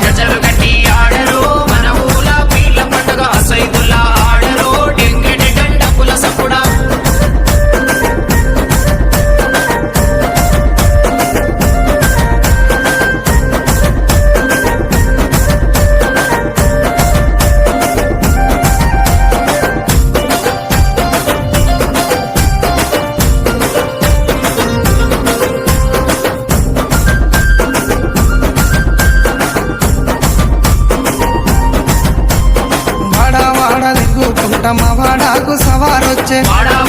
enough. వాడాకు సవారొచ్చే.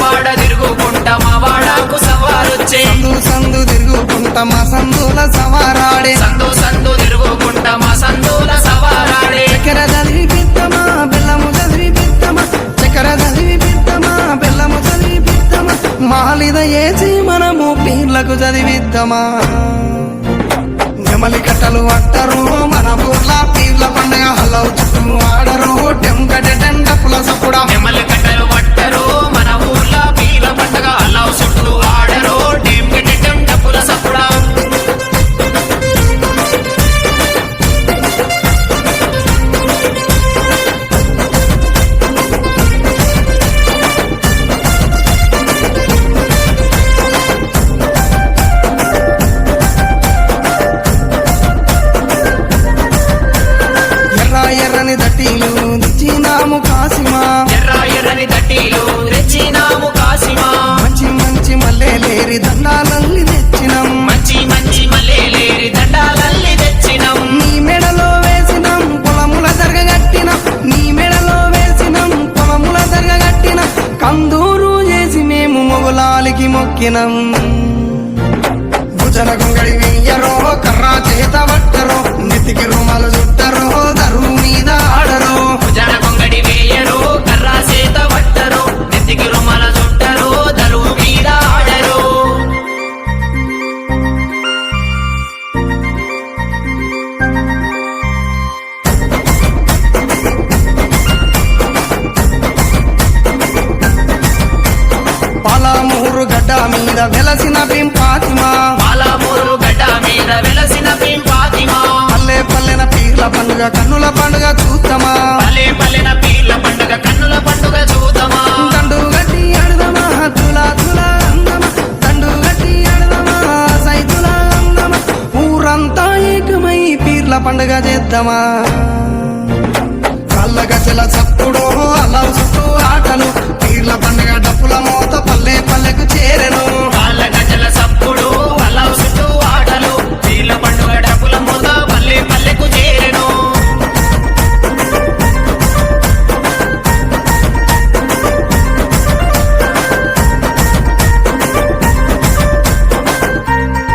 వాడ తిరుగుకుంటా మా వాడకు సవారొచ్చే. సందు సందు తిరుగుకుంటా మా సందుల సవారాడే. సందు సందు తిరుగుకుంటా మా సందుల సవారాడే. చక్కెర చదివి పిత్తమా బెల్లము చదివి పిత్తమా చక్కెర చదివి పిత్తమా బెల్లము చదివి పిత్తమా మాలిద ఏసి మనము పీర్లకు చదివిద్దామా నెమలి కట్టలు అట్టరు మన ఊర్ల పీర్ల పండుగ హలవు మొగులాలికి మొక్కినం. భుజన గొంగడి వెయ్యరో కర్రా చేత పట్టరో. వెలసిన పింపాతిమా పాలమూరు గడ్డ మీద వెలసిన పింపాతిమా పల్లె పల్లెన పీర్ల పండుగ కన్నుల పండుగ చూద్దామా. పల్లె పల్లెన పీర్ల పండుగ కన్నుల పండుగ చూద్దామా. దండు గట్టి అడదమా తులా తులా అందమా. దండు గట్టి అడదమా సైతులా అందమా. ఊరంతా ఏకమై పీర్ల పండుగ చేద్దామా. కళ్ళ గజల చప్పుడో అలా